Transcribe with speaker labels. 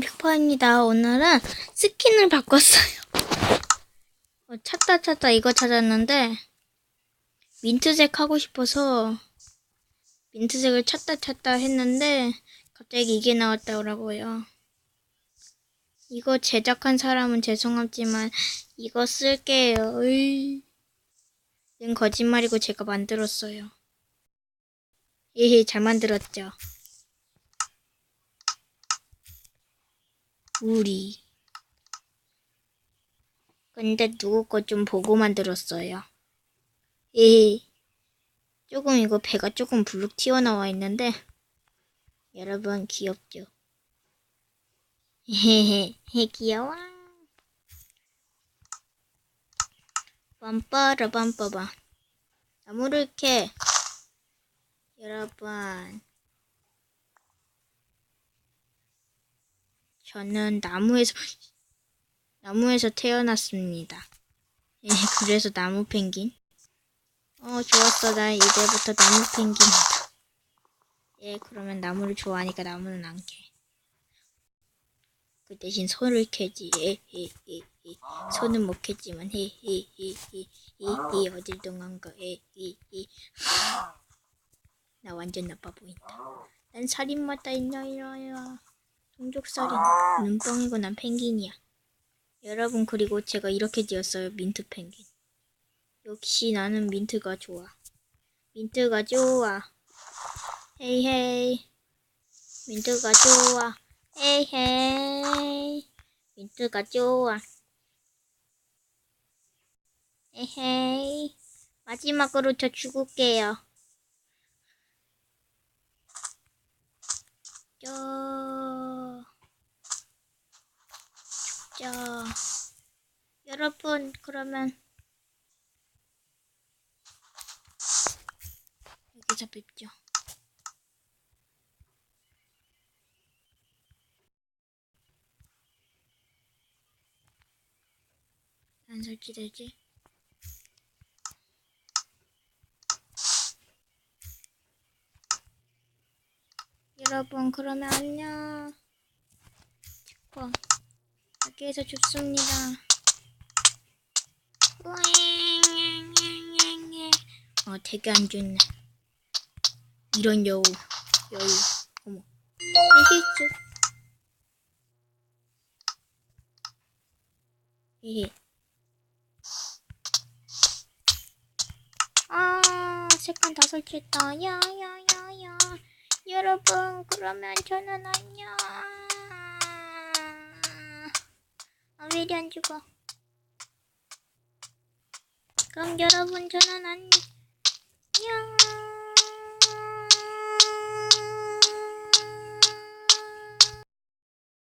Speaker 1: 빅퍼입니다. 오늘은 스킨을 바꿨어요. 어, 찾다 찾다 이거 찾았는데 민트색 하고 싶어서 민트색을 찾다 찾다 했는데 갑자기 이게 나왔다고요. 이거 제작한 사람은 죄송하지만 이거 쓸게요. 으이. 이건 거짓말이고 제가 만들었어요. 예해 잘 만들었죠. 우리. 근데 누구 거 좀 보고 만들었어요. 예. 조금 이거 배가 조금 불룩 튀어나와 있는데 여러분 귀엽죠? 헤헤헤 귀여워. 빰빠라 빰빠바. 나무를 캐. 여러분. 저는 나무에서 나무에서 태어났습니다. 예, 그래서 나무 펭귄. 어, 좋았어. 나 이제부터 나무 펭귄이다. 예, 그러면 나무를 좋아하니까 나무는 안 캐. 그 대신 손을 캐지. 예, 예, 예, 예. 손은 못 캐지만, 예, 예, 예, 예, 예, 예, 어딜 동한가, 예, 예, 예. 나 완전 나빠 보인다. 난 살인마다 있나, 이러야. 동족살인. 눈뻥이고 난 펭귄이야. 여러분, 그리고 제가 이렇게 지었어요. 민트 펭귄. 역시 나는 민트가 좋아. 민트가 좋아. 헤이 헤이. 민트가 좋아. 헤이 헤이. 민트가 좋아. 에헤이. 마지막으로 저 죽을게요. 저... 죽자. 여러분, 그러면 여기서 뵙죠. 안 설치되지? 여러분, 그러면 안녕. 치퍼. 여기에서 죽습니다. 어, 되게 안 좋네. 이런 여우, 여우, 어머. 내 실수. 헤헤. 아, 색깔 다 설치했다. 야, 야, 야, 야. 여러분, 그러면 저는 안녕. 아, 왜 이리 안 죽어? 그럼 여러분, 저는 안녕.